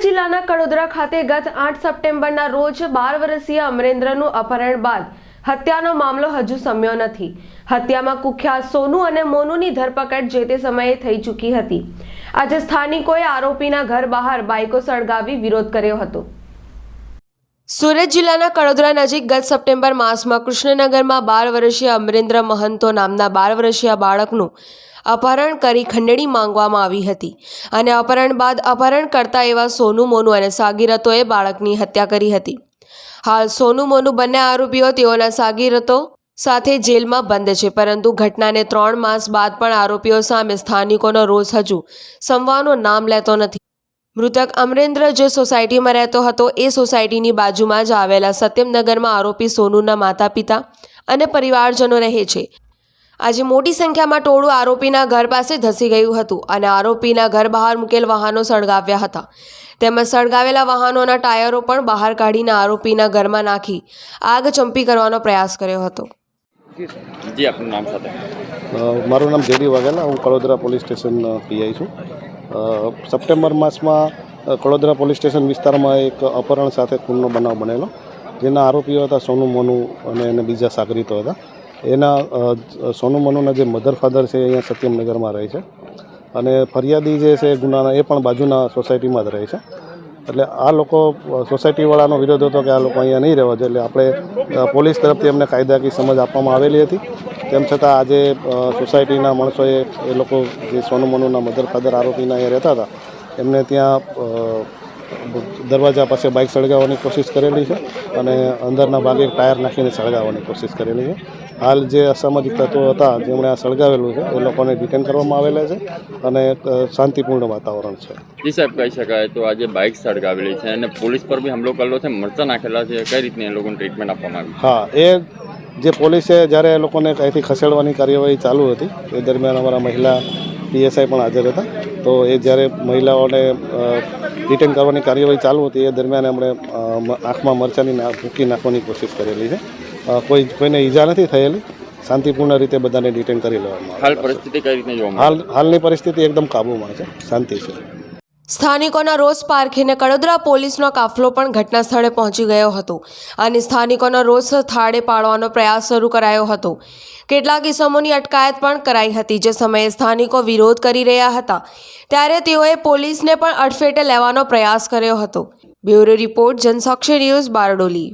જિલ્લાના કડોદરા ખાતે ગત આઠ સપ્ટેમ્બરના રોજ બાર વર્ષીય અમરેન્દ્રનું અપહરણ બાદ હત્યાનો મામલો હજુ સમ્યો નથી. હત્યામાં કુખ્યાત સોનુ અને મોનુની ધરપકડ જે તે સમયે થઈ ચૂકી હતી. આજે સ્થાનિકોએ આરોપીના ઘર બહાર બાઇકો સળગાવી વિરોધ કર્યો હતો. સુરત જિલ્લાના કડોદરા નજીક ગત સપ્ટેમ્બર માસમાં કૃષ્ણનગરમાં બાર વર્ષીય અમરેન્દ્ર મહંતો નામના બાર વર્ષીય બાળકનું અપહરણ કરી ખંડણી માંગવામાં આવી હતી. અને અપહરણ બાદ અપહરણ કરતા એવા સોનુ મોનુ અને સાગીરતોએ બાળકની હત્યા કરી હતી. હાલ સોનુ મોનુ બંને આરોપીઓ તેઓના સાગીરતો સાથે જેલમાં બંધ છે, પરંતુ ઘટનાને ત્રણ માસ બાદ પણ આરોપીઓ સામે સ્થાનિકોનો રોષ હજુ સંવાનો નામ લેતો નથી. મૃતક અમરેન્દ્ર જે સોસાયટીમાં રહેતો હતો, એ સોસાયટીની બાજુમાં જ આવેલા સત્યમનગરમાં આરોપી સોનુના માતા પિતા અને પરિવારજનો રહે છે. આજે મોટી સંખ્યામાં ટોળું આરોપીના ઘર પાસે ધસી ગયું હતું અને આરોપીના ઘર બહાર મૂકેલ વાહનો સળગાવ્યા હતા. તેમજ સળગાવેલા વાહનોના ટાયરો પણ બહાર કાઢીને આરોપીના ઘરમાં નાખી આગ ચંપી કરવાનો પ્રયાસ કર્યો હતો. જી, આપનું નામ સાથે. મારું નામ જેડી વાઘેલા, હું કડોદરા પોલીસ સ્ટેશન પીઆઈ છું. સપ્ટેમ્બર માસમાં કડોદરા પોલીસ સ્ટેશન વિસ્તારમાં એક અપહરણ સાથે ખૂનનો બનાવ બનેલો. જેના આરોપીઓ હતા સોનુ મોનુ અને એને બીજા સાગરીતો હતા. એના સોનુ મોનુના જે મધર ફાધર છે અહીંયા સત્યમનગરમાં રહે છે. અને ફરિયાદી જે છે ગુનાના, એ પણ બાજુના સોસાયટીમાં જ રહે છે. એટલે આ લોકો સોસાયટીવાળાનો વિરોધ હતો કે આ લોકો અહીંયા નહીં રહેવા જોઈએ એટલે આપણે પોલીસ તરફથી એમને કાયદાકીય સમજ આપવામાં આવેલી હતી. તેમ છતાં આજે સોસાયટીના માણસોએ એ લોકો જે સોનુ મનુના મધર ફાધર આરોપીના અહીંયા રહેતા હતા, એમને ત્યાં દરવાજા પાસે બાઇક સળગાવવાની કોશિશ કરેલી છે અને અંદરના ભાગે ટાયર નાખીને સળગાવવાની કોશિશ કરેલી છે. હાલ જે અસામાજિક તત્વો હતા જેમણે આ સળગાવેલું છે એ લોકોને ડિટેન કરવામાં આવેલા છે અને શાંતિપૂર્ણ વાતાવરણ છે. જી સાહેબ કહી શકાય તો આજે બાઇક સળગાવેલી છે અને પોલીસ પર બી હમલો કરેલો છે મરચા નાખેલા છે કઈ રીતની એ લોકોને ટ્રીટમેન્ટ આપવામાં આવી? હા એ જે પોલીસે જ્યારે એ લોકોને અહીંથી ખસેડવાની કાર્યવાહી ચાલુ હતી એ દરમિયાન અમારા મહિલા પીએસઆઈ પણ હાજર હતા. તો એ જ્યારે મહિલાઓને રિટર્ન કરવાની કાર્યવાહી ચાલુ હતી એ દરમિયાન એમણે આંખમાં મરચાની ભૂકી નાખવાની કોશિશ કરેલી છે. કોઈ કોઈને ઈજા નથી થયેલી? શાંતિપૂર્ણ રીતે બધાને ડિટેન કરી લેવામાં હાલ પરિસ્થિતિ કઈ રીતે જોવા હાલ હાલની પરિસ્થિતિ એકદમ કાબૂમાં છે. શાંતિ છે. સ્થાનિકોના રોષ પારખીને કડોદરા પોલીસનો કાફલો પણ ઘટના સ્થળે પહોંચી ગયો હતો અને સ્થાનિકોનો રોષ થાળે પાડવાનો પ્રયાસ શરૂ કરાયો હતો. કેટલાક ઇસમોની અટકાયત પણ કરાઈ હતી જે સમયે સ્થાનિકો વિરોધ કરી રહ્યા હતા. ત્યારે તેઓએ પોલીસને પણ અડફેટે લેવાનો પ્રયાસ કર્યો હતો. Bureau report Jansakshi news Bardoli.